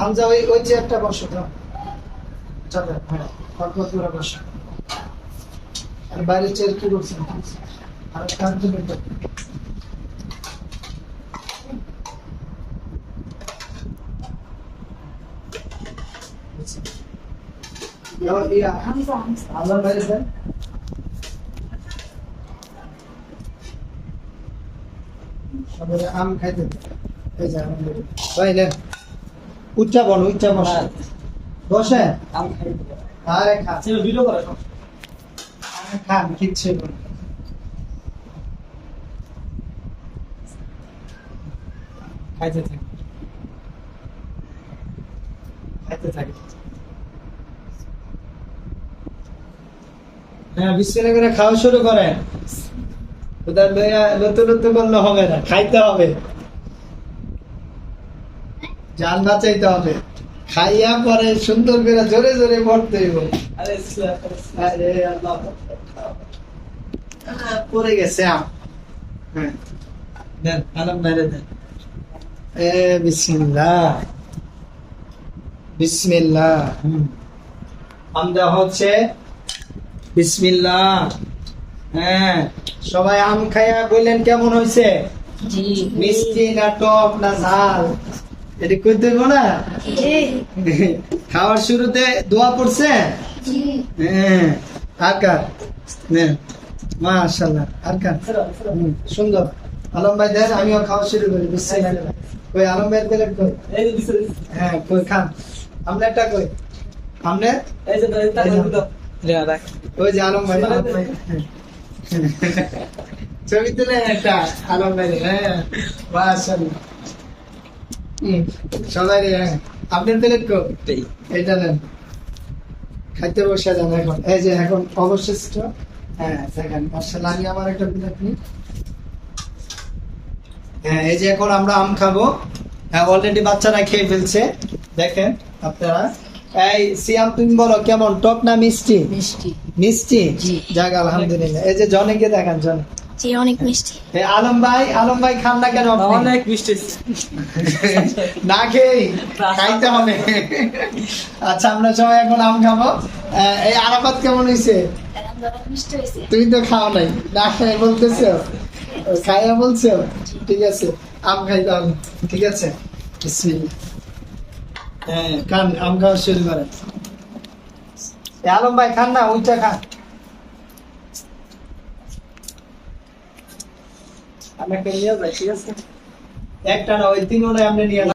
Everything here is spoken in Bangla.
হামজা ওই ওই চেয়ারটা বসো যাবে হ্যাঁ বসো আর বাইরের চেয়ার কি করছেন আর কাজ। ইয়া, আল্লাহর বাইরে যান। আম খাইতে দিন। এই যে দিন। ভাই নেন। উচ্চা বল উচ্চা বসে। বসে আরে খা ভিডিও করে খান কিচ্ছু খাইতে থাক। খাইতে থাকে। হ্যাঁ বিশ্বনে করে খাওয়া শুরু করেন। নতুন নতুন করলে হবে না খাইতে হবে। জান বাঁচাইতে হবে। খাইয়া পরে সুন্দর করে জোরে জোরে পড়তে হইব। আরে আরে আল্লাহ। আহ, পড়ে গেছে আম। হ্যাঁ। দেন আলম মেরে দেন। এ বিসমিল্লাহ। বিসমিল্লাহ। হুম। হচ্ছে বিসমিল্লাহ। হ্যাঁ। সবাই আম খাইয়া বললেন কেমন হয়েছে মিষ্টি না টক না ঝাল? এটা না? খাওয়ার শুরুতে দোয়া পড়ছে? হ্যাঁ। আর কার? মাশাল্লাহ আর কার? সুন্দর। আলম ভাই দেন আমিও খাওয়া শুরু করি কই আলম ভাই প্লেট কই? হ্যাঁ কই খান। আমনেরটা কই? আমনে এই যে ওই যে আলম ভাই। ছবি তুলে একটা আলম ভাই। হ্যাঁ মাশাল্লাহ সবাই রে, হ্যাঁ আপনার প্লেট এটা নেন। খাইতে বসে যান এখন। এই যে এখন অবশিষ্ট। হ্যাঁ দেখেন মার্শাল্লাহ আমি আমার একটা প্লেট নিই। হ্যাঁ এই যে এখন আমরা আম খাব। হ্যাঁ অলরেডি বাচ্চারা খেয়ে ফেলছে। দেখেন আপনারা। এই সিয়াম তুমি বলো কেমন? টক না মিষ্টি? মিষ্টি। মিষ্টি? জি। যাক আলহামদুলিল্লাহ। এই যে জনেকে দেখান জন। জি অনেক মিষ্টি। এই আলম ভাই আলম ভাই খান না কেন আপনি? অনেক মিষ্টি। না খেয়ে খাইতে হবে। আচ্ছা আমরা সবাই এখন আম খাব। এই আরাফাত কেমন হয়েছে তুমি তো খাও নাই। না খাই বলতেছো? খাইয়া বলছো? ঠিক আছে আম খাইতে হবে ঠিক আছে। হ্যাঁ খান আম খাওয়া শুরু করেন। এ আলম ভাই খান না ওইটা খান। আমি একটা নিয়ে যাই ঠিক আছে? একটা না ওই তিনটা আমরা নিয়ে